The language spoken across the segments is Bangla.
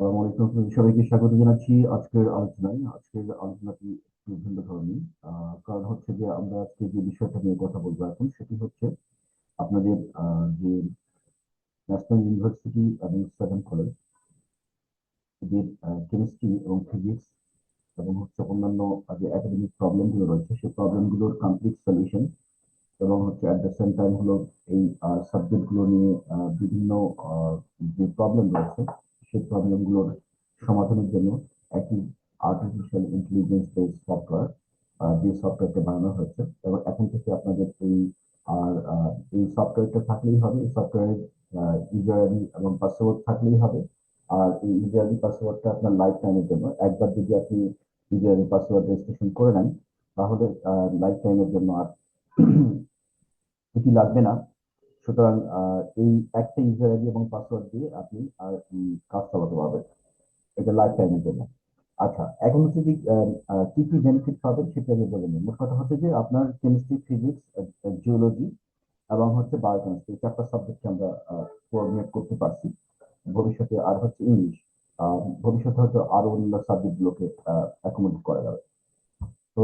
আসসালামু আলাইকুম সবাইকে স্বাগত জানাচ্ছি। আজকের আলোচনায়, আজকের আলোচনাটি একটু ভিন্ন ধরনের। কারণ হচ্ছে যে আমরা আজকে যে বিষয়টা নিয়ে কথা বলব এখন, সেটি হচ্ছে আপনাদের যে ন্যাশনাল ইউনিভার্সিটি এবং সেভেন কলেজ, এদের কেমিস্ট্রি এবং ফিজিক্স এবং হচ্ছে অন্যান্য যে একাডেমিক প্রবলেমগুলো রয়েছে, সেই প্রবলেমগুলোর কমপ্লিট সলিউশন এবং হচ্ছে অ্যাট দ্য সেম টাইম হলো এই সাবজেক্টগুলো নিয়ে বিভিন্ন যে প্রবলেম রয়েছে সেই প্রবলেমগুলোর সমাধানের জন্য একটি আর্টিফিশিয়াল ইন্টেলিজেন্স বেস সফটওয়্যার যে সফটওয়্যারটা বানানো হয়েছে। এবং এখন থেকে আপনাদের এই, আর এই সফটওয়্যারটা থাকলেই হবে। এই সফটওয়্যারের ইউজার এবং পাসওয়ার্ড থাকলেই হবে। আর এই ইউজার পাসওয়ার্ডটা আপনার লাইফ টাইমের জন্য। একবার যদি আপনি ইউজার পাসওয়ার্ড রেজিস্ট্রেশন করে নেন, তাহলে লাইফ টাইমের জন্য আর এটি লাগবে না। সুতরাং এই একটা ইউজার আইডি এবং পাসওয়ার্ড দিয়ে আপনি আর কাজ চালাতে পারবেন। এটা লাইফ টাইমের জন্য। আচ্ছা এখন হচ্ছে যে কি কি বেনিফিট পাবেন সেটা আমি বলে নিই। মোট কথা হচ্ছে যে, আপনার কেমিস্ট্রি ফিজিক্স জিওলজি এবং হচ্ছে বায়োকেমিস্ট্রি চারটা সাবজেক্টকে আমরা কোঅর্ডিনেট করতে পারছি। ভবিষ্যতে আর হচ্ছে ইংলিশ ভবিষ্যতে হয়তো আরও অন্য সাবজেক্ট গুলোকে অ্যাকোমোডেট করা যাবে। তো,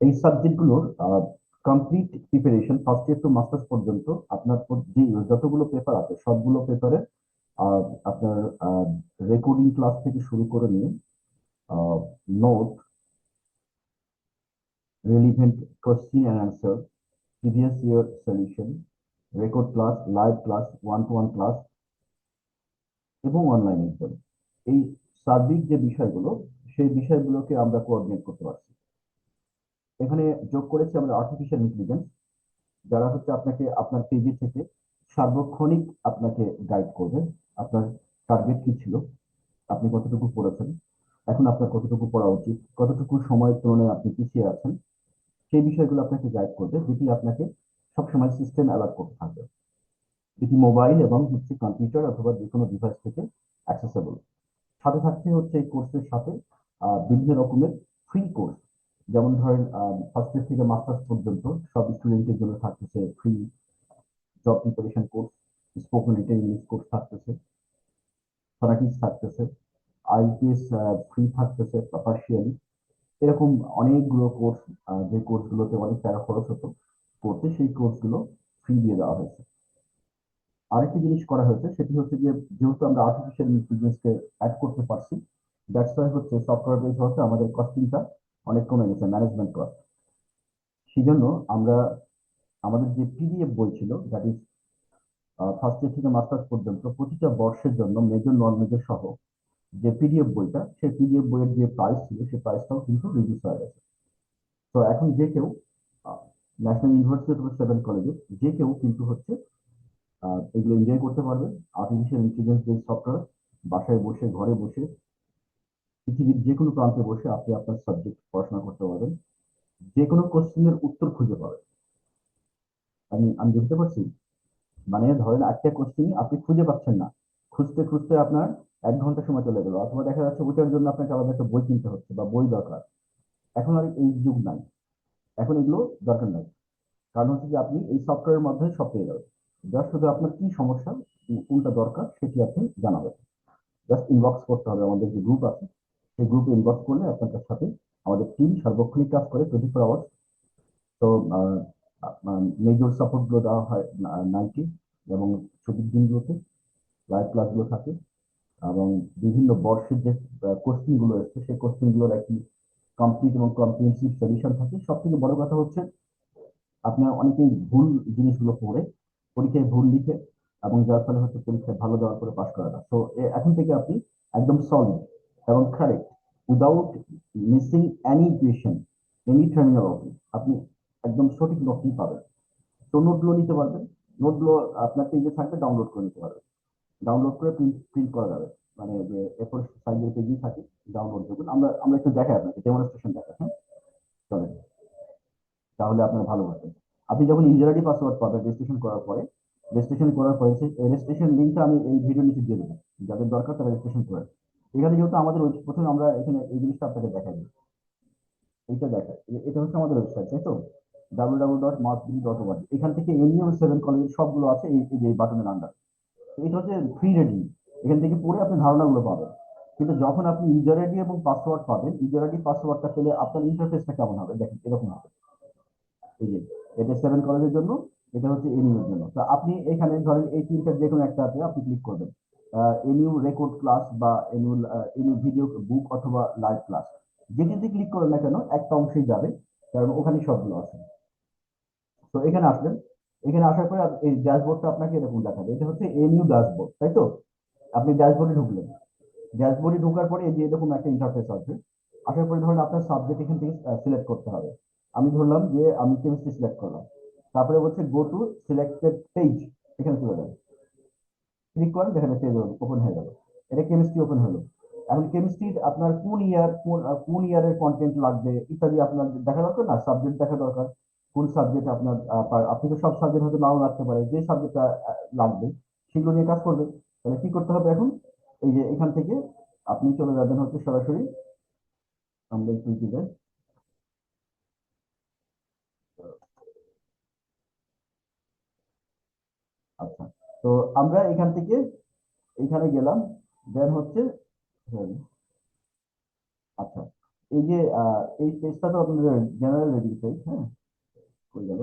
এই সাবজেক্টগুলোর complete preparation first year to masters পর্যন্ত আপনার যে যতগুলো পেপার আছে, সবগুলো পেপারে আপনার রেকর্ডিং ক্লাস থেকে শুরু করে নিয়ে note relevant question and answer previous year solution record class live class one to one class এবং অনলাইন এক্সাম এই সার্বিক যে বিষয়গুলো, সেই বিষয়গুলোকে আমরা কোঅর্ডিনেট করতে পারছি। এখানে যোগ করেছি আমরা আর্টিফিশিয়াল ইন্টেলিজেন্স যারা হচ্ছে আপনাকে আপনার পেজে থেকে সার্বক্ষণিক আপনাকে গাইড করবে। আপনার টার্গেট কি ছিল? আপনি কতটুকু পড়েছেন? এখন আপনার কতটুকু পড়া উচিত? কতটুকু সময়ের তুলনায় আপনি পিছিয়ে আছেন? সেই বিষয়গুলো আপনাকে গাইড করবে, যেটি আপনাকে সবসময় সিস্টেম অ্যালার্ট করতে থাকবে। এটি মোবাইল এবং হচ্ছে কম্পিউটার অথবা যে কোনো ডিভাইস থেকে অ্যাক্সেসেবল সাথে থাকছে হচ্ছে এই কোর্সের সাথে বিভিন্ন রকমের ফ্রি কোর্স যেমন ধরেন ফার্স্ট ইয়ার থেকে মাস্টার্স পর্যন্ত সব স্টুডেন্টের জন্য থাকতেছে free job preparation course spoken written English course থাকতেছে ফোনাটিক্স থাকতেছে আইপিএস ফ্রি থাকতেছে পার্সিয়ালি এরকম অনেকগুলো কোর্স যে কোর্সগুলোতে অনেক টাকা খরচ হতো, করতে সেই কোর্সগুলো ফ্রি দিয়ে দেওয়া হয়েছে। আরেকটি জিনিস করা হয়েছে, সেটি হচ্ছে যে, যেহেতু আমরা আর্টিফিশিয়াল ইন্টেলিজেন্সকে অ্যাড করতে পারছি দ্যাটস হচ্ছে সফটওয়্যার বেস হচ্ছে আমাদের কস্টিংটা অনেক কমে গেছে ম্যানেজমেন্ট কস্ট সেই জন্য আমরা, আমাদের যে পিডিএফ বই ছিল দ্যাট ইজ ফার্স্ট ইয়ার থেকে মাস্টার্স পর্যন্ত প্রতিটা বর্ষের জন্য মেজর নন মেজর সহ যে পিডিএফ বইটা, সেই পিডিএফ বইয়ের যে প্রাইস ছিল, সেই প্রাইসটাও কিন্তু রিডিউস হয়ে গেছে। তো এখন যে কেউ ন্যাশনাল ইউনিভার্সিটি অথবা সেভেন কলেজে যে কেউ কিন্তু হচ্ছে এগুলো এনজয় করতে পারবে। আর্টিফিশিয়াল ইন্টেলিজেন্স বেস সফটওয়্যার বাসায় বসে, ঘরে বসে পৃথিবীর যে কোনো প্রান্তে বসে আপনি আপনার সাবজেক্ট পড়াশোনা করতে পারবেন। যে কোনো কোশ্চেনের উত্তর খুঁজে পাবেন। আমি আমি বুঝতে পারছি? মানে ধরেন একটা কোশ্চেন আপনি খুঁজে পাচ্ছেন না। খুঁজতে খুঁজতে আপনার এক ঘণ্টা সময় চলে গেল। অথবা দেখা যাচ্ছে ওটার জন্য আপনাকে আলাদা একটা বই কিনতে হচ্ছে বা বই দরকার। এখন আর এই যুগ নাই। এখন এগুলো দরকার নাই। কারণ হচ্ছে যে আপনি এই সফটওয়্যারের মাধ্যমে সব পেয়ে যাবেন। জাস্ট শুধু আপনার কি সমস্যা কোনটা দরকার, সেটি আপনি জানাবেন। জাস্ট ইনবক্স করতে হবে। আমাদের যে গ্রুপ আছে সেই গ্রুপে ইনবক্স করলে আপনার সাথে আমাদের টিম সার্বক্ষণিক কাজ করে টোয়েন্টি ফোর আওয়ার্স তো মেজর সাপোর্টগুলো দেওয়া হয় নাইনটি এবং ছুটির দিনগুলোতে লাইভ ক্লাসগুলো থাকে এবং বিভিন্ন বর্ষের যে কোশ্চিনগুলো এসছে, সেই কোশ্চিনগুলোর একটি কমপ্লিট এবং কম্প্রিহেন্সিভ সলিউশন থাকে। সব থেকে বড় কথা হচ্ছে আপনার অনেকেই ভুল জিনিসগুলো পড়ে, পরীক্ষায় ভুল লিখে এবং যার ফলে হচ্ছে পরীক্ষায় ভালো দেওয়ার পরে পাশ করা না। তো এখন থেকে আপনি একদম সলিড এবং correct without missing any equation any terminology আপনি একদম সঠিক নোটটি পাবেন। তো নোটগুলো নিতে পারবেন। নোটগুলো আপনার পেজে থাকবে ডাউনলোড করে নিতে পারবেন। ডাউনলোড করে প্রিন্ট প্রিন্ট করা যাবে। মানে যে এরপর সাইজের পেজেই থাকে ডাউনলোড করবেন। আমরা আমরা একটু দেখাই আপনাকে ডেমনস্ট্রেশন দেখাই হ্যাঁ? চলেন। তাহলে আপনার ভালো হবে। আপনি যখন ইউজার আইডি পাসওয়ার্ড পাবেন রেজিস্ট্রেশন করার পরে রেজিস্ট্রেশন করার পরে রেজিস্ট্রেশন লিঙ্কটা আমি এই ভিডিও নিচে দিয়ে দেবো। যাদের দরকার তারা রেজিস্ট্রেশন করে এখানে যেহেতু আমাদের প্রথমে আমরা এখানে এই জিনিসটা আপনাকে দেখাই এইটা দেখা এটা হচ্ছে আমাদের ওয়েবসাইট তাই তো? ডাব্লিউ ডাব্লিউ ডট মাসবিডি ডট এখান থেকে এমনিও সেভেন কলেজের সবগুলো আছে এই যে বাটনের আন্ডার এটা হচ্ছে ফ্রি রেডিং এখান থেকে পড়ে আপনি ধারণাগুলো পাবেন। কিন্তু যখন আপনি ইউজার আইডি এবং পাসওয়ার্ড পাবেন ইউজার আইডি পাসওয়ার্ডটা পেলে আপনার ইন্টারফেসটা কেমন হবে? দেখেন, এরকম হবে। এই যে, এটা সেভেন কলেজের জন্য, এটা হচ্ছে এনইউ এর জন্য। তো আপনি এখানে ধরেন এই তিনটা যে কোনো একটাতে আপনি ক্লিক করবেন। এনইউ রেকর্ড ক্লাস বা এনইউ এনইউ ভিডিও বুক অথবা লাইভ ক্লাস যেটিতে ক্লিক করেন না কেন, একটা অংশেই যাবে, কারণ ওখানে সবগুলো আছে। তো এখানে আসলেন এখানে আসার পরে এই ড্যাশবোর্ডটা আপনাকে এরকম দেখাবে। এটা হচ্ছে এনইউ ড্যাশবোর্ড তাই তো? আপনি ড্যাশবোর্ডে ঢুকলেন। ড্যাশবোর্ডে ঢোকার পরে এই যে এরকম একটা ইন্টারফেস আসবে আসার পরে ধরুন আপনার সাবজেক্ট এখান থেকে সিলেক্ট করতে হবে। আমি ধরলাম যে আমি কেমিস্ট্রি সিলেক্ট করলাম। তারপরে বলছে গো টু সিলেক্টেড পেজ এখানে চলে যাবে। ক্লিক করেন যেখানে পেজ ওপেন হয়ে গেল। এটা কেমিস্ট্রি ওপেন হলো। এখন কেমিস্ট্রির আপনার কোন ইয়ার কোন ইয়ারের কন্টেন্ট লাগবে, ইত্যাদি আপনার দেখা দরকার না? সাবজেক্ট দেখা দরকার। কোন সাবজেক্ট আপনার আপনি তো সব সাবজেক্ট হয়তো নাও লাগতে পারে যে সাবজেক্টটা লাগবে, সেগুলো নিয়ে কাজ করবে। তাহলে কি করতে হবে এখন? এই যে এখান থেকে আপনি চলে যাবেন হচ্ছে সরাসরি। আমরা একটু যাই। আচ্ছা। তো আমরা এখান থেকে এখানে গেলাম দেন হচ্ছে হ্যাঁ, আচ্ছা এই যে এই পেজটা তো আপনাদের জেনারেল রেডি পেজ হ্যাঁ? হয়ে গেল।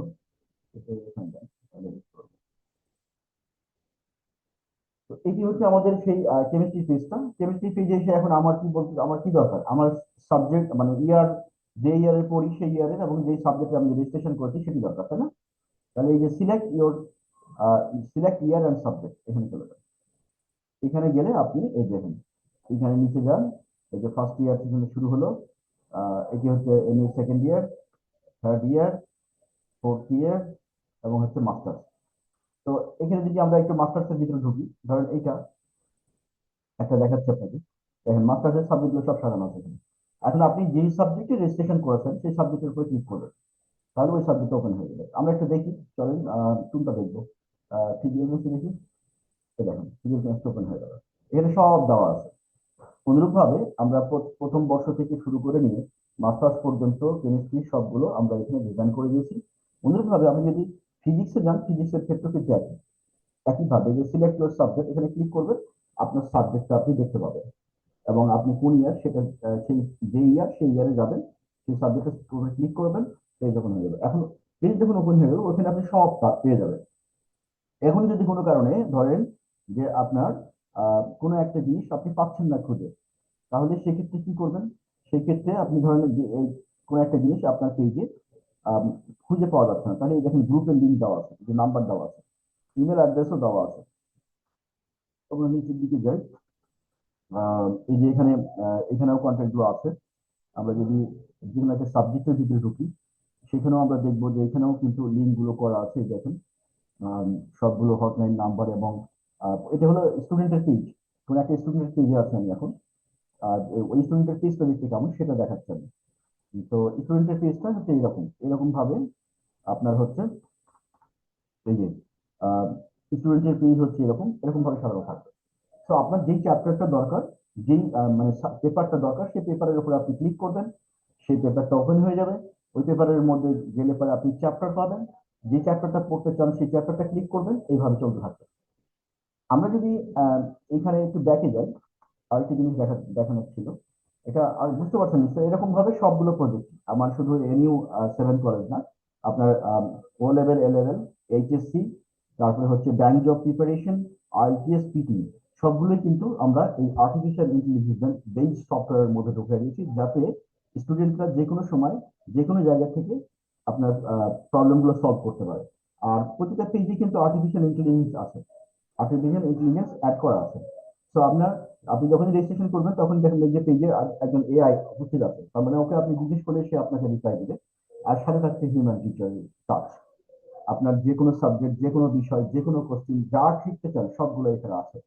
তো এটি হচ্ছে আমাদের সেই কেমিস্ট্রি পেজটা কেমিস্ট্রি পেজে এসে এখন আমার কি বলতে আমার কি দরকার? আমার সাবজেক্ট মানে ইয়ার যে ইয়ারে পড়ি সেই ইয়ারের এবং যে সাবজেক্টে আমি রেজিস্ট্রেশন করেছি সেটি দরকার তাই না? তাহলে এই যে select your select year and subject এখানে চলে এখানে গেলে আপনি এই দেখেন এখানে নিচে যান, এই যে ফার্স্ট ইয়ার শুরু হলো এটি হচ্ছে M second year third year fourth year এবং হচ্ছে মাস্টার্স তো এখানে যদি আমরা একটু মাস্টার্সের ভিতরে ঢুকি, ধরেন এইটা, একটা দেখাচ্ছে আপনাকে। দেখেন মাস্টার্সের সাবজেক্টগুলো সব সাজানো আছে এখানে। আপনি যেই সাবজেক্টে রেজিস্ট্রেশন করেছেন, সেই সাবজেক্টের উপরে ক্লিক করবেন। তাহলে ওই সাবজেক্ট ওপেন হয়ে যাবে। আমরা একটু দেখি, চলেন কোনটা দেখব। ফিজিক্যাল কেমিস্ট্রি দেখি ওপেন হয়ে যাবে এখানে সব দেওয়া আছে। অনুরূপভাবে আমরা প্রথম বর্ষ থেকে শুরু করে নিয়ে মাস্টার্স পর্যন্ত কেমিস্ট্রি সবগুলো আমরা এখানে ডিজাইন করে দিয়েছি। অনুরূপভাবে আপনি যদি ফিজিক্সে যান ফিজিক্সের ক্ষেত্রে একই একইভাবে যে সিলেক্ট সাবজেক্ট এখানে ক্লিক করবেন, আপনার সাবজেক্টটা আপনি দেখতে পাবেন। এবং আপনি কোন ইয়ার সেটা সেই যে ইয়ার সেই ইয়ারে যাবেন, সেই সাবজেক্টে ক্লিক করবেন পেজ ওপেন হয়ে যাবে। এখন পেজ যখন ওপেন হয়ে যাবে ওখানে আপনি সব পেয়ে যাবেন। এখন যদি কোনো কারণে ধরেন যে আপনার কোনো একটা জিনিস আপনি পাচ্ছেন না খুঁজে, তাহলে সেক্ষেত্রে কি করবেন? সেক্ষেত্রে আপনি ধরেন যে এই কোনো একটা জিনিস আপনার পেজে খুঁজে পাওয়া যাচ্ছে না। তাহলে দেখেন গ্রুপের লিঙ্ক দেওয়া আছে, যে নাম্বার দেওয়া আছে ইমেল অ্যাড্রেসও দেওয়া আছে। আমরা নিচের দিকে যাই। এই যে এখানে এখানেও কন্ট্যাক্টগুলো আছে। আমরা যদি যে কোনো একটা সাবজেক্টের ভিতরে ঢুকি, সেখানেও আমরা দেখব যে এখানেও কিন্তু লিঙ্কগুলো করা আছে দেখেন। সবগুলো হটলাইন নাম্বার এবং এটা হলো স্টুডেন্টের পেজ কোনো একটা স্টুডেন্টের পেজে আছে আমি এখন। আর ওই স্টুডেন্টের পেজটা দেখতে কেমন, সেটা দেখাচ্ছে আমি। তো স্টুডেন্টের পেজটা হচ্ছে এরকম এরকম ভাবে আপনার হচ্ছে এই যে স্টুডেন্টের পেজ হচ্ছে এরকম এরকম ভাবে সাজানো থাকবে। তো আপনার যেই চ্যাপ্টারটা দরকার, যেই মানে পেপারটা দরকার, সেই পেপারের উপরে আপনি ক্লিক করবেন, সেই পেপারটা ওপেন হয়ে যাবে। ওই পেপারের মধ্যে গেলে পরে আপনি চ্যাপ্টার পাবেন। যে চ্যাপ্টারটা পড়তে চান, সেই চ্যাপ্টারটা ক্লিক করবেন, এইভাবে চলতে থাকবে। আমরা যদি এখানে একটু ব্যাকে যাই আর আরেকটি জিনিস দেখা দেখানো ছিল। এটা, আর বুঝতে পারছেন নিশ্চয়ই এরকম ভাবে সবগুলো প্রজেক্ট আমার শুধু এনইউ সেভেন কলেজ না, আপনার O level A level HSC তারপরে হচ্ছে bank job preparation IELTS PT সবগুলোই কিন্তু আমরা এই আর্টিফিশিয়াল ইন্টেলিজেন্স বেস সফটওয়্যারের মধ্যে ঢুকে দিয়েছি, যাতে স্টুডেন্টরা যে কোনো সময় যে কোনো জায়গা থেকে আপনার প্রবলেমগুলো সলভ করতে পারে। আর প্রতিটা পেজে কিন্তু আর্টিফিশিয়াল ইন্টেলিজেন্স আছে। আর্টিফিশিয়াল ইন্টেলিজেন্স অ্যাড করা আছে। তো আপনার, আপনি যখন রেজিস্ট্রেশন করবেন তখন দেখেন যে পেজে একজন এআই উপস্থিত আছে। তার মানে ওকে আপনি জিজ্ঞেস করলে সে আপনাকে রিপ্লাই দেবে। আর সাথে থাকছে হিউম্যান টিচার টাচ আপনার যে কোনো সাবজেক্ট যে কোনো বিষয়, যে কোনো কোশ্চিন যা শিখতে চান, সবগুলো এখানে আছে।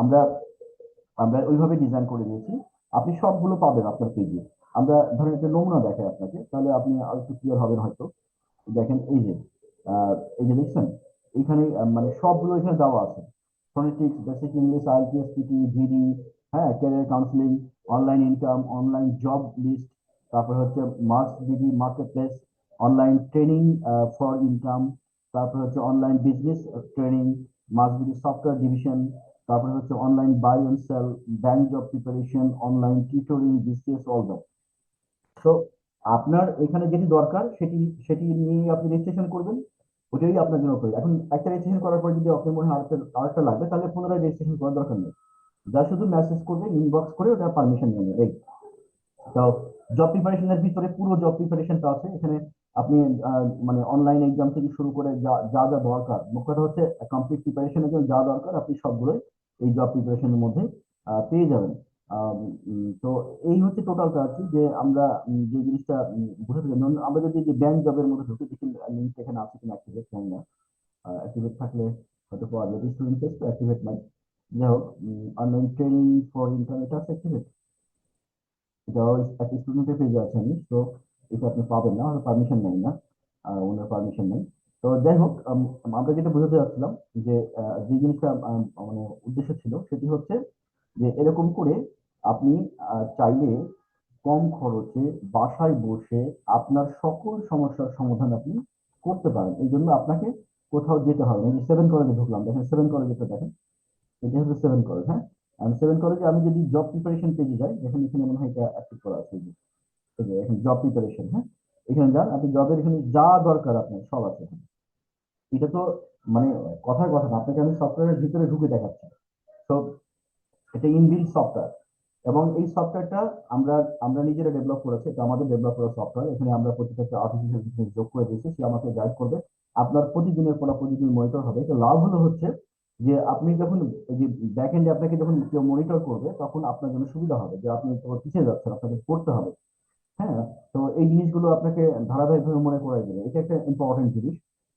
আমরা আমরা ওইভাবে ডিজাইন করে দিয়েছি। আপনি সবগুলো পাবেন আপনার পেজে আমরা ধরেন একটা নমুনা দেখাই আপনাকে, তাহলে আপনি একটু ক্লিয়ার হবেন হয়তো। দেখেন এই যে এই যে দেখছেন, এখানে মানে সবগুলো এখানে দেওয়া আছে। Phonetics basic English IELTS PT GD হ্যাঁ career counselling online income online job list তারপর হচ্ছে marks BD market place online training for income তারপর হচ্ছে online business training marks BD software division তারপরে হচ্ছে online buy and sell bank job preparation online tutoring BCS all that তো আপনার এখানে যেটি দরকার, সেটি সেটি নিয়ে আপনি রেজিস্ট্রেশন করবেন, ওটাই আপনার জন্য করি এখন একটা রেজিস্ট্রেশন করার পর যদি আপনার মনে হয় আরেকটা লাগবে, তাহলে পুনরায় রেজিস্ট্রেশন করার দরকার নেই। যা শুধু মেসেজ করবে ইনবক্স করে ওটা পারমিশন নিয়ে নেবে তো জব প্রিপারেশনের ভিতরে পুরো জব প্রিপারেশনটা আছে। এখানে আপনি মানে অনলাইন এক্সাম থেকে শুরু করে যা যা যা দরকার। মুখ্য হচ্ছে কমপ্লিট প্রিপারেশনের জন্য যা দরকার, আপনি সবগুলোই এই জব প্রিপারেশনের মধ্যে পেয়ে যাবেন। তো এই হচ্ছে টোটালটা আর যে আমরা যে জিনিসটা বুঝতে পারি ধরুন আমরা যদি যে ব্যাংক জবের মধ্যে ঢুকি দেখি লিঙ্ক এখানে আছে কিনা অ্যাক্টিভেট জানি না অ্যাক্টিভেট থাকলে হয়তো পাওয়া যাবে স্টুডেন্ট টেস্ট অ্যাক্টিভেট নাই যাই হোক অনলাইন ট্রেনিং ফর ইন্টারনেট আছে অ্যাক্টিভেট এটাও একটা স্টুডেন্টের পেজে আছে আমি তো এটা আপনি পাবেন না পারমিশন নেই না ওনার পারমিশন নেই। তো যাই হোক আমরা যেটা বোঝাতে যাচ্ছিলাম যে যে জিনিসটা মানে উদ্দেশ্য ছিল, সেটি হচ্ছে যে এরকম করে আপনি চাইলে কম খরচে বাসায় বসে আপনার সকল সমস্যার সমাধান আপনি করতে পারেন। এই জন্য আপনাকে কোথাও যেতে হবে না। সেভেন কলেজে ঢুকলাম। দেখেন সেভেন কলেজেটা দেখেন, এটা হচ্ছে সেভেন কলেজ হ্যাঁ? আমি সেভেন কলেজে আমি যদি জব প্রিপারেশন পেজে যাই, দেখেন এখানে মনে হয় এটা অ্যাক্টিভ করা আছে। এখন জব প্রিপারেশন হ্যাঁ? এখানে যান, আপনি জবের এখানে যা দরকার আপনার, সব আছে এখানে। এটা তো মানে কথার কথা না, আপনাকে আমি সফটওয়্যারের ভিতরে ঢুকে দেখাচ্ছি। তো এটা ইনবিল্ড সফটওয়্যার এবং এই সফটওয়্যারটা আমরা আমরা নিজেরা ডেভেলপ করেছি, এটা আমাদের ডেভেলপ করা সফটওয়্যার এখানে আমরা প্রত্যেকটা আর্টিফিশিয়াল ইন্টেলিজেন্স যোগ করে দিয়েছি, সে আমাকে গাইড করবে। আপনার প্রতিদিনের পড়া প্রতিদিন মনিটর হবে। তো লাভ হলো হচ্ছে যে আপনি যখন এই যে ব্যাক এন্ডে আপনাকে যখন কেউ মনিটর করবে, তখন আপনার জন্য সুবিধা হবে যে আপনি পিছিয়ে যাচ্ছেন, আপনাকে পড়তে হবে। হ্যাঁ? তো এই জিনিসগুলো আপনাকে ধারাবাহিকভাবে মনে করাই দেবে। এটা একটা ইম্পর্টেন্ট জিনিস,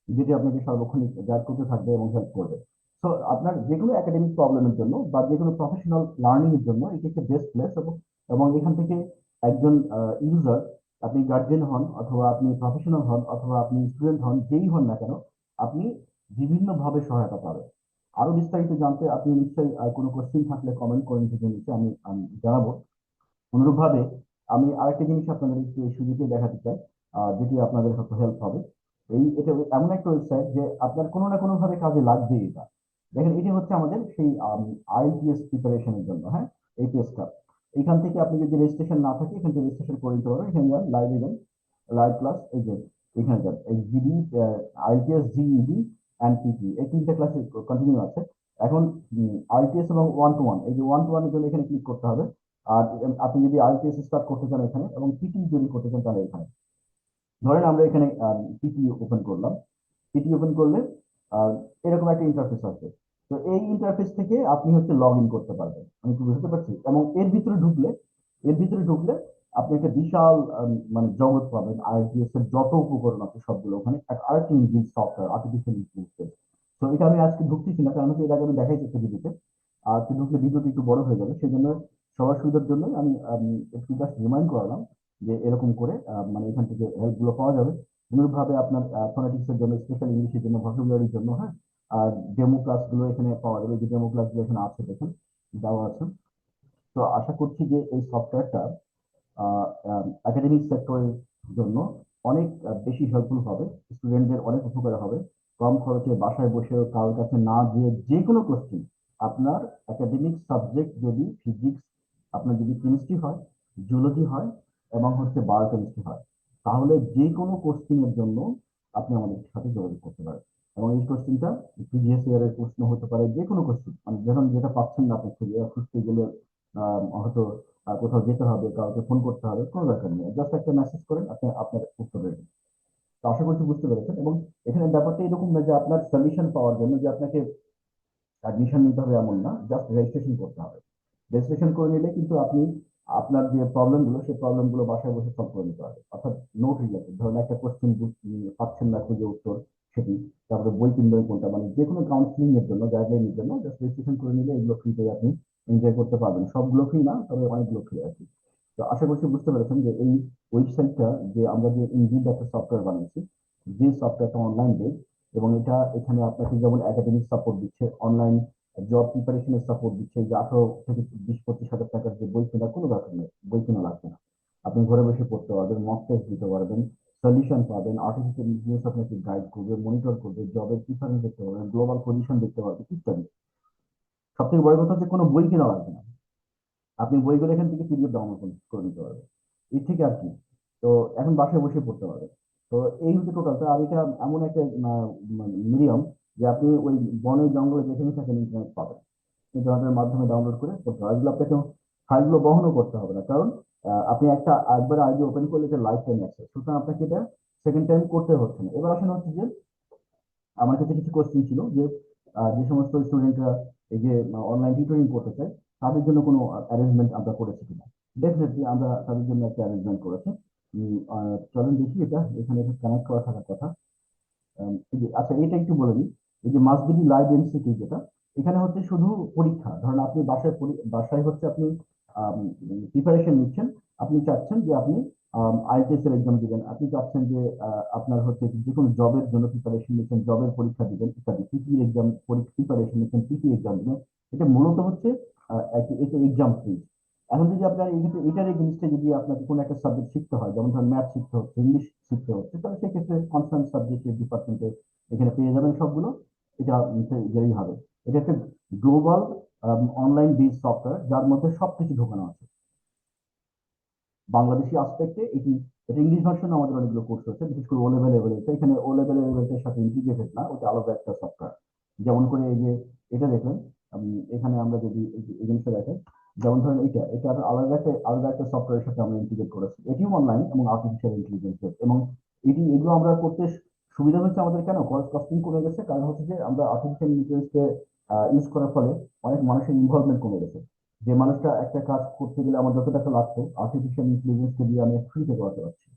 যেটি আপনাকে সার্বক্ষণিক গাইড করতে থাকবে এবং হেল্প করবে। তো আপনার যে কোনো একাডেমিক প্রবলেমের জন্য বা যে কোনো প্রফেশনাল লার্নিং এর জন্য এটি একটা বেস্ট প্লেস এবং এখান থেকে একজন ইউজার আপনি গার্জেন হন অথবা আপনি প্রফেশনাল হন অথবা আপনি স্টুডেন্ট হন, যেই হন না কেন, আপনি বিভিন্নভাবে সহায়তা পাবেন। আরও বিস্তারিত জানতে আপনি নিশ্চয়ই কোনো কোশ্চেন থাকলে কমেন্ট করেন ভিডিও নিচে আমি আমি জানাব। অনুরূপভাবে আমি আরেকটা জিনিস আপনাদের একটু সুযোগে দেখাতে চাই যেটি আপনাদের হয়তো হেল্প হবে। এই, এটা এমন একটা ওয়েবসাইট যে আপনার কোনো না কোনো ভাবে কাজে লাগবে এটা। দেখেন, এটি হচ্ছে আমাদের সেই আইএলটিএস প্রিপারেশনের জন্য হ্যাঁ? পেজটা এখান থেকে আপনি যদি রেজিস্ট্রেশন না থাকে, এখান থেকে রেজিস্ট্রেশন করে নিতে পারবেন। এখানে যান লাইভে যান লাইভ ক্লাস এই যে, এখানে যান। এই GD IELTS GED and PP এই তিনটা ক্লাসে কন্টিনিউ আছে। এখন আইটিএস এবং ওয়ান টু ওয়ান এই যে ওয়ান টু ওয়ানের জন্য এখানে ক্লিক করতে হবে। আর আপনি যদি আইটিএস স্টার্ট করতে চান এখানে, এবং পিটি যদি করতে চান তাহলে এখানে। ধরেন আমরা এখানে পিটি ওপেন করলাম। পিটি ওপেন করলে এরকম একটা ইন্টারফেস আছে। তো এই ইন্টারফেস থেকে আপনি হচ্ছে লগ ইন করতে পারবেন। আমি কি বুঝতে পারছি? এবং এর ভিতরে ঢুকলে, এর ভিতরে ঢুকলে আপনি একটা বিশাল মানে জগৎ পাবেন। আইটিএস এর যত উপকরণ আছে সবগুলো ওখানে। এক আরেকটি ইঞ্জিন সফটওয়্যার আর্টিফিশিয়াল ইন্টেলিজেন্স তো এটা আমি আজকে ঢুকতেছি না, কারণ হচ্ছে এর আমি দেখাইছি একটা ভিডিওতে। আর তো ঢুকলে ভিডিওটি একটু বড় হয়ে যাবে। সেই জন্য সবার সুবিধার জন্য আমি একটু জাস্ট রিমাইন্ড করালাম যে এরকম করে মানে এখান থেকে হেল্পগুলো পাওয়া যাবে। অনুরূপভাবে আপনার ফোনেটিক্স এর জন্য স্পেশাল ইংলিশের জন্য ভোকাবুলারির জন্য হ্যাঁ? আর ডেমো ক্লাসগুলো এখানে পাওয়া যাবে, যে ডেমো ক্লাসগুলো এখানে আছে, দেখুন, দেওয়া আছে। তো আশা করছি যে এই সফটওয়্যারটা একাডেমিক সেক্টরের জন্য অনেক বেশি হেল্পফুল হবে স্টুডেন্টদের অনেক উপকার হবে। কম খরচে বাসায় বসে কারোর কাছে না গিয়ে যে কোনো কোশ্চিন আপনার একাডেমিক সাবজেক্ট যদি ফিজিক্স আপনার যদি কেমিস্ট্রি হয় জুলজি হয়, এবং হচ্ছে বায়োকেমিস্ট্রি হয়, তাহলে যে কোনো কোশ্চিনের জন্য আপনি আমাদের সাথে যোগাযোগ করতে পারেন। এবং এই কোশ্চিনটা প্রিভিয়াস ইয়ারের প্রশ্ন হতে পারে যে কোনো কোশ্চিন মানে যখন যেটা পাচ্ছেন না আপনি খুঁজে খুঁজতে গেলে হয়তো কোথাও যেতে হবে, কাউকে ফোন করতে হবে, কোনো দরকার নেই। জাস্ট একটা মেসেজ করেন, আপনি, আপনার উত্তর রেডি তো আশা করছি বুঝতে পেরেছেন। এবং এখানে ব্যাপারটা এরকম না যে আপনার সলিউশন পাওয়ার জন্য যে আপনাকে অ্যাডমিশন নিতে হবে এমন না জাস্ট রেজিস্ট্রেশন করতে হবে। রেজিস্ট্রেশন করে নিলে কিন্তু আপনি, আপনার যে প্রবলেমগুলো সেই প্রবলেমগুলো বাসায় বসে সলভ করে নিতে পারবেন। অর্থাৎ নোট রিলেটেড ধরুন একটা কোশ্চেন পাচ্ছেন না খুঁজে উত্তর। সেটি তারপরে বই কিনবেন কোনটা? মানে যে কোনো কাউন্সিলিং এর জন্য গাইডলাইন এর জন্য জাস্ট রেজিস্ট্রেশন করে নিলে এগুলো ফ্রিতে আপনি এনজয় করতে পারবেন। সবগুলো ফ্রি না, তবে অনেকগুলো ফ্রি কি তো আশা করছি বুঝতে পেরেছেন যে এই ওয়েবসাইটটা যে আমরা যে ইঞ্জিন একটা সফটওয়্যার বানিয়েছি, যে সফটওয়্যারটা অনলাইন বেস এবং এটা এখানে আপনাকে যেমন একাডেমিক সাপোর্ট দিচ্ছে অনলাইন জব প্রিপারেশনের সাপোর্ট দিচ্ছে যে আঠারো থেকে বিশ, পঁচিশ হাজার টাকার যে বই কেনার, কোনো দরকার নেই, বই কেনা লাগবে না। আপনি ঘরে বসে পড়তে পারবেন মক টেস্ট দিতে পারবেন সলিউশন পাবেন আর্টিফিশিয়াল ইন্টেলিজেন্স আপনাকে গাইড করবে মনিটর করবে জবের প্রিফারেন্স দেখতে পারবেন গ্লোবাল পজিশন দেখতে পারবেন ইত্যাদি। সব থেকে বড় কথা হচ্ছে কোনো বই কেনা লাগবে না। আপনি বইগুলো এখান থেকে পিডিএফ ডাউনলোড করে নিতে পারবেন। এর থেকে আর কি। তো এখন বাসায় বসে পড়তে পারবেন। তো এই হচ্ছে টোটালটা আর এটা এমন একটা মিডিয়াম যে আপনি ওই বনে জঙ্গলে যেখানে থাকেন ইন্টারনেট পাবেন। ইন্টারনেটের মাধ্যমে ডাউনলোড করে হবে। এগুলো আপনাকে ফাইলগুলো বহনও করতে হবে না। কারণ আপনি একটা একবার আইডি ওপেন করলে এটা লাইফ টাইম অ্যাক্সেস সুতরাং আপনাকে এটা সেকেন্ড টাইম করতে হচ্ছে না। এবার আসলে হচ্ছে যে আমার কাছে কিছু কোশ্চেন ছিল যে যে সমস্ত স্টুডেন্টরা এই যে অনলাইন টিউটরিং করতে চায়, তাদের জন্য কোনো অ্যারেঞ্জমেন্ট আমরা করেছি কিনা? ডেফিনেটলি আমরা তাদের জন্য একটা অ্যারেঞ্জমেন্ট করেছি। চলেন দেখি এটা। এখানে এটা কানেক্ট করা থাকার কথা। আচ্ছা এটা একটু বলে দিই। এই যে মাসবিডি লাইভ এমসিকিউ যেটা, এখানে হচ্ছে শুধু পরীক্ষা। ধরেন আপনি বাসায় বাসায় হচ্ছে আপনি প্রিপারেশন নিচ্ছেন। আপনি চাচ্ছেন যে আপনি আইটিএস এর এক্সাম দিবেন। আপনি চাচ্ছেন যে আপনার হচ্ছে যে কোনো জবের জন্য প্রিপারেশন নিচ্ছেন জবের পরীক্ষা দিবেন, ইত্যাদি। পিপি এক্সাম প্রিপারেশন নিচ্ছেন পিপি এক্সাম দিবেন। এটা মূলত হচ্ছে এটা এক্সাম ফিজ এখন যদি আপনার এই এটার জিনিসটা যদি আপনাকে কোনো একটা সাবজেক্ট শিখতে হয়, যেমন ধরেন ম্যাথ শিখতে হচ্ছে ইংলিশ শিখতে হচ্ছে, তাহলে সেক্ষেত্রে কনসার্ন সাবজেক্টের ডিপার্টমেন্টে এখানে পেয়ে যাবেন সবগুলো। এটা গেলেই হবে। এটা একটা গ্লোবাল অনলাইন বেস সফটওয়্যার যার মধ্যে সবকিছু ঢোকানো আছে। বাংলাদেশি আসপেক্টে এটি, এটা ইংলিশ ভার্সন আমাদের অনেকগুলো কোর্স আছে বিশেষ করে ও লেভেল লেভেলটা এখানে ও লেভেল লেভেলটার সাথে ইন্টিগ্রেটেড না, ওটা আলাদা একটা সফটওয়্যার যেমন করে এই যে এটা দেখলেন এখানে আমরা যদি এই জিনিসটা দেখেন, যেমন ধরেন এটা এটা আলাদা একটা আলাদা একটা সফটওয়্যারের সাথে আমরা ইন্টিগ্রেট করেছি। এটিও অনলাইন এবং আর্টিফিশিয়াল ইন্টেলিজেন্স এবং এটি, এগুলো আমরা করতে সুবিধা হচ্ছে আমাদের কেন? কস্টিং কমে গেছে। কারণ হচ্ছে যে আমরা আর্টিফিশিয়াল ইন্টেলিজেন্সকে ইউজ করার ফলে অনেক মানুষের ইনভলভমেন্ট কমে গেছে। যে মানুষটা একটা কাজ করতে গেলে আমার যত টাকা লাগতো আর্টিফিশিয়াল ইন্টেলিজেন্সকে দিয়ে আমি ফ্রিতে করাতে পারছি।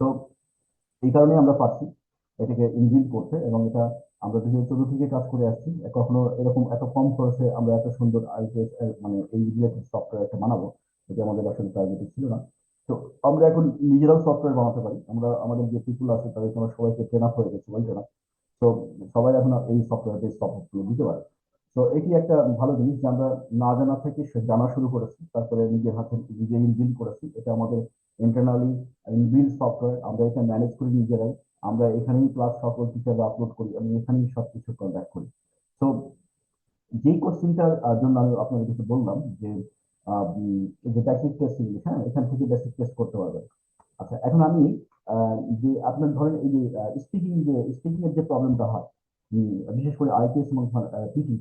তো এই কারণে আমরা পারছি এটাকে ইনবিল্ড করতে এবং এটা আমরা দুই হাজার চোদ্দ থেকে কাজ করে আসছি। কখনো এরকম এত কম খরচে আমরা এত সুন্দর আইপিএস মানে এই রিলেটেড সফটওয়্যার একটা বানাবো এটা আমাদের আসলে টার্গেট ছিল না। তো আমরা এখন নিজেরাও সফটওয়্যার বানাতে পারি। আমরা, আমাদের যে পিপুল আছে তাদেরকে আমরা সবাইকে ট্রেন আপ হয়ে গেছে ওই ট্রেন তো সবাই এখন এই সফটওয়্যার বেস সফটওয়্যার দিতে পারে। তো এটি একটা ভালো জিনিস যে আমরা না জানা থেকে জানা শুরু করেছি। তারপরে নিজের হাতে নিজে ইনবিল্ড করেছি। এটা আমাদের ইন্টারনালি ইনবিল্ড সফটওয়্যার আমরা এটা ম্যানেজ করি নিজেরাই। আমরা এখানেই ক্লাস সকল টিচার আপলোড করি। আমি এখানেই সবকিছু কন্ট্যাক্ট করি। তো যেই কোশ্চেনটার জন্য আমি আপনাদের কিছু বললাম যে যে বেসিক টেস্ট হ্যাঁ এখান থেকে বেসিক টেস্ট করতে পারবেন। আচ্ছা এখন আমি যে আপনার ধরেন এই যে স্পিকিং যে স্পিকিং এর যে প্রবলেমটা হয় বিশেষ করে আইটিএস এবং পিটি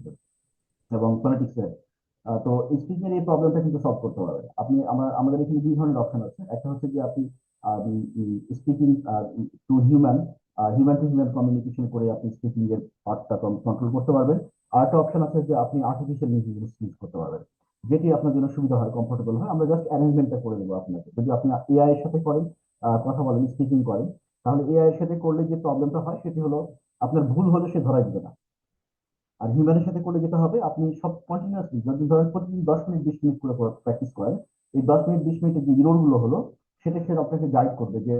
এবং ফোনেটিক্স এর। তো স্পিকিং এই প্রবলেমটা কিন্তু সলভ করতে পারবেন আপনি আমার, আমাদের এখানে দুই ধরনের অপশন আছে। একটা হচ্ছে যে আপনি speaking to human human to human communication করে আপনি স্পিকিং এর পার্টটা কন্ট্রোল করতে পারবেন। আর একটা অপশন আছে যে আপনি আর্টিফিশিয়াল ইন্টেলিজেন্স ইউজ করতে পারবেন, যেটি আপনার জন্য সুবিধা হয় কমফোর্টেবল হয়। আমরা জাস্ট অ্যারেঞ্জমেন্টটা করে দেবো আপনাকে। যদি আপনি এআই এর সাথে করেন কথা বলেন স্পিকিং করেন, তাহলে এআই এর সাথে করলে যে প্রবলেমটা হয়, সেটি হলো আপনার ভুল হলে সে ধরা দিবে না। আর হিউম্যানের সাথে করলে যেটা হবে, আপনি সব কন্টিনিউয়াসলি যদি ধরেন প্রতিদিন দশ মিনিট বিশ মিনিট করে প্র্যাকটিস করেন, এই দশ মিনিট, বিশ মিনিটের যে ইরোরগুলো হলো, সেটা সে আপনাকে গাইড করবে যে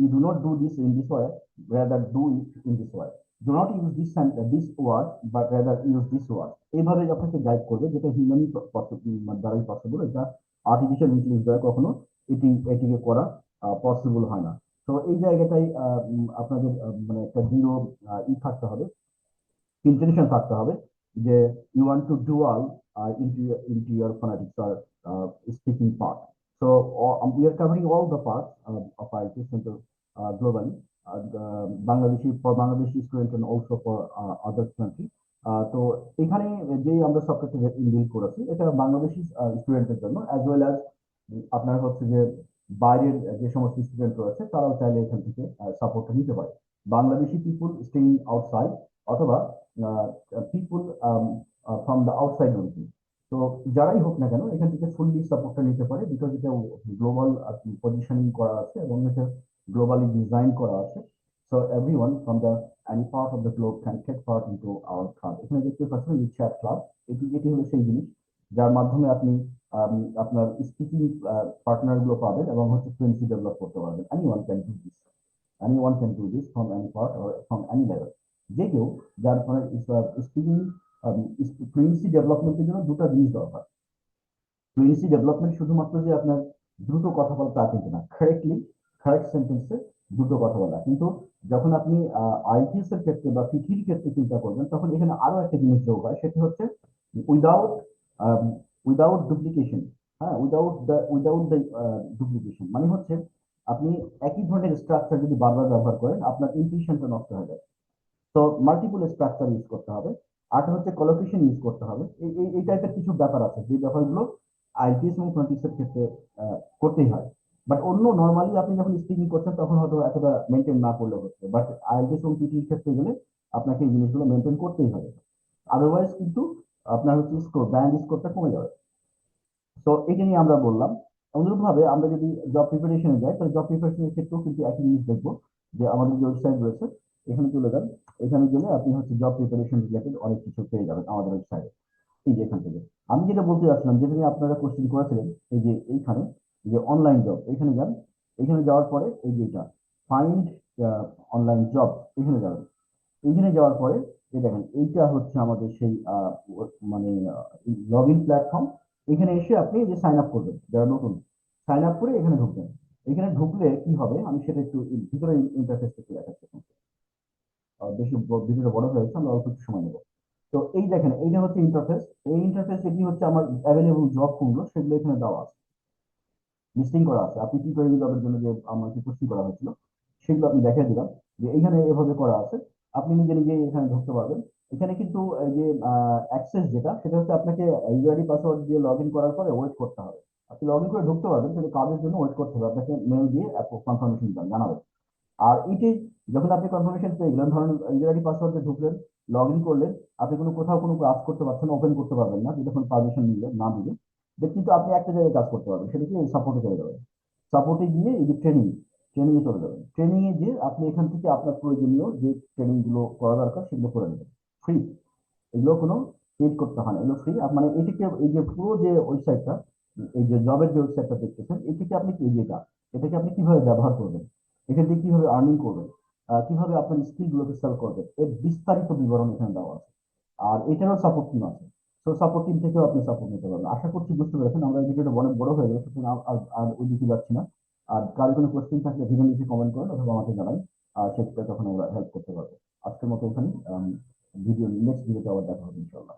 you do not do this in this way rather do it in this way do not use this this word but rather use this word এইভাবে আপনাকে গাইড করবে, যেটা হিউম্যানই দ্বারাই পসিবল এটা আর্টিফিশিয়াল ইন্টেলিজেন্স দ্বারা কখনো এটি এটিকে করা পসিবল হয় না। তো এই জায়গাটাই আপনাদের মানে একটা জিরো ই থাকতে হবে ইন্টেনশন থাকতে হবে যে you want to dual into into year phonetics R speaking part all part of IT centre globally Bangladeshi for Bangladeshi student and also for others country তো এখানে যে আমরা সফটওয়্যারটা ইনবিল্ড করেছি, এটা বাংলাদেশি স্টুডেন্টের জন্য অ্যাজ ওয়েল অ্যাজ আপনার হচ্ছে যে বাইরের যে সমস্ত স্টুডেন্ট রয়েছে, তারাও চাইলে এখান থেকে সাপোর্টটা নিতে পারে। বাংলাদেশি পিপুল স্টেইং আউটসাইড অথবা people from the outside only তো যারাই হোক না কেন, এখান থেকে ফুললি সাপোর্টটা নিতে পারে বিকজ এটা গ্লোবাল পজিশনিং করা আছে এবং এটা গ্লোবালি ডিজাইন করা আছে। So everyone from the any part of the globe can take part into our club এখানে দেখতে পাচ্ছেন চ্যাট ক্লাব এটি এটি হলো সেই জিনিস। যার মাধ্যমে আপনি আপনার স্পিকিং পার্টনারগুলো পাবেন এবং হচ্ছে ফ্লুয়েন্সি ডেভেলপ করতে পারবেন। Anyone can do this anyone can do this from any part or from any level যে কেউ যার ফলে স্পিকিং ফ্লুয়েন্সি ডেভেলপমেন্টের জন্য দুটো জিনিস দরকার। ফ্লুয়েন্সি ডেভেলপমেন্ট শুধুমাত্র যে আপনার দ্রুত কথা বলা তা কিন্তু না। কারেক্টলি কারেক্ট সেন্টেন্সে দ্রুত কথা বলা। কিন্তু যখন আপনি আইটিএস এর ক্ষেত্রে বা পিঠির ক্ষেত্রে চিন্তা করবেন, তখন এখানে আরও একটা জিনিস যোগ হয়, সেটি হচ্ছে উইদাউট উইদাউট ডুপ্লিকেশন হ্যাঁ without the without the duplication মানে হচ্ছে আপনি একই ধরনের স্ট্রাকচার যদি বারবার ব্যবহার করেন, আপনার ইনফিশনটা নষ্ট হয়ে যাবে তো মাল্টিপল স্ট্রাকচার ইউজ করতে হবে, আর হচ্ছে কলোকেশন ইউজ করতে হবে। এই, এই- টাইপের কিছু ব্যাপার আছে, যে ব্যাপারগুলো আইপিএস এবং টোয়েন্টিসের ক্ষেত্রে করতেই হয়। বাট অন্য নর্মালি আপনি যখন স্পিকিং করছেন, তখন হয়তো এতটা মেনটেন না করলে হচ্ছে। বাট আইপিএস এবং পিটির ক্ষেত্রে গেলে আপনাকে এই জিনিসগুলো মেনটেন করতেই হবে। আদারওয়াইজ কিন্তু আপনার হচ্ছে স্কোর ব্যান্ড স্কোরটা কমে যাবে। তো এটা নিয়ে আমরা বললাম। অনুরূপভাবে আমরা যদি জব প্রিপারেশনে যাই, তাহলে জব প্রিপারেশনের ক্ষেত্রেও কিন্তু একই জিনিস দেখব যে আমাদের যে ওয়েবসাইট রয়েছে, এখানে চলে যান। এখানে গেলে আপনি হচ্ছে জব প্রিপারেশন রিলেটেড অনেক কিছু পেয়ে যাবেন আমাদের ওয়েবসাইটে এই যে এখান থেকে। আমি যেটা বলতে যাচ্ছিলাম যেটা নিয়ে আপনারা কোশ্চেন করেছিলেন, এই যে এইখানে, যে অনলাইন জব এখানে যান। এখানে যাওয়ার পরে এই যে এটা ফাইন্ড অনলাইন জব এখানে যাবেন। এইখানে যাওয়ার পরে দেখেন, এইটা হচ্ছে আমাদের সেই মানে লগ ইন প্ল্যাটফর্ম এখানে এসে আপনি যে সাইন আপ করবেন, যারা নতুন সাইন আপ করে এখানে ঢুকবেন। এখানে ঢুকলে কি হবে? আমি সেটা একটু ভিতরে ইন্টারফেস একটু দেখাচ্ছি। বেশি বড় আমরা অল্প একটু সময় নেব। তো এই দেখেন, এইটা হচ্ছে ইন্টারফেস এই ইন্টারফেস এটি হচ্ছে? আমার অ্যাভেলেবল জব কোনগুলো? সেগুলো এখানে দেওয়া আছে। লিস্টিং করা আছে। আপনি কি করে জবের জন্য যে আমাকে পোস্টিং করা হয়েছিল, সেগুলো আপনি দেখিয়ে দিলাম। যে এখানে এভাবে করা আছে। আপনি নিজে নিজে এখানে ঢুকতে পারবেন। এখানে কিন্তু এই যে অ্যাক্সেস যেটা, সেটা হচ্ছে আপনাকে ইউআইডি পাসওয়ার্ড দিয়ে লগ করার পরে ওয়েট করতে হবে। আপনি লগ করে ঢুকতে পারবেন, কিন্তু কাজের জন্য ওয়েট করতে হবে। আপনাকে মেল দিয়ে কনফার্মেশন জানাবে আর এটি যখন আপনি কনফার্মেশন পেয়ে গেলেন, ধরেন ইউআইডি পাসওয়ার্ড দিয়ে ঢুকলেন লগ ইন করলেন, আপনি কোনো কোথাও কোনো কাজ করতে পারছেন ওপেন করতে পারবেন না যখন পারমিশন নিলে না দিলে কিন্তু আপনি একটা জায়গায় কাজ করতে পারবেন সেটা কি সাপোর্টে চলে যাবেন সাপোর্টে গিয়ে এই যে ট্রেনিং ট্রেনিং এ চলে যাবেন। ট্রেনিং এ যে আপনি এখান থেকে আপনার প্রয়োজনীয় যে ট্রেনিংগুলো করা দরকার সেগুলো করে নেবেন। ফ্রি এগুলো কোনো পেড করতে হয় না। এগুলো ফ্রি মানে এটিকে এই যে পুরো যে ওয়েবসাইটটা এই যে জবের যে ওয়েবসাইটটা দেখতেছেন, এটিকে আপনি কি যেটা এটাকে আপনি কীভাবে ব্যবহার করবেন? এখান থেকে কীভাবে আর্নিং করবেন? কীভাবে আপনার স্কিল গুলোকে সেল করবেন? এর বিস্তারিত বিবরণ এখানে দেওয়া আছে। আর এটারও সাপোর্ট টিম আছে। তো সাপোর্ট টিম থেকেও আপনি সাপোর্ট নিতে পারবেন। আশা করছি বুঝতে পেরেছেন। আমরা এই ভিডিওটা অনেক বড় হয়ে গেছে আর ওই দিকে যাচ্ছি না। আর কারও কোনো কোশ্চেন থাকলে ভিডিও নিচে কমেন্ট করুন অথবা আমাকে জানান। আর সেক্ষেত্রে তখন আমরা হেল্প করতে পারব। আজকের মতো ওখানে ভিডিও নেক্সট ভিডিওতে আবার দেখা হবে ইনশাল্লাহ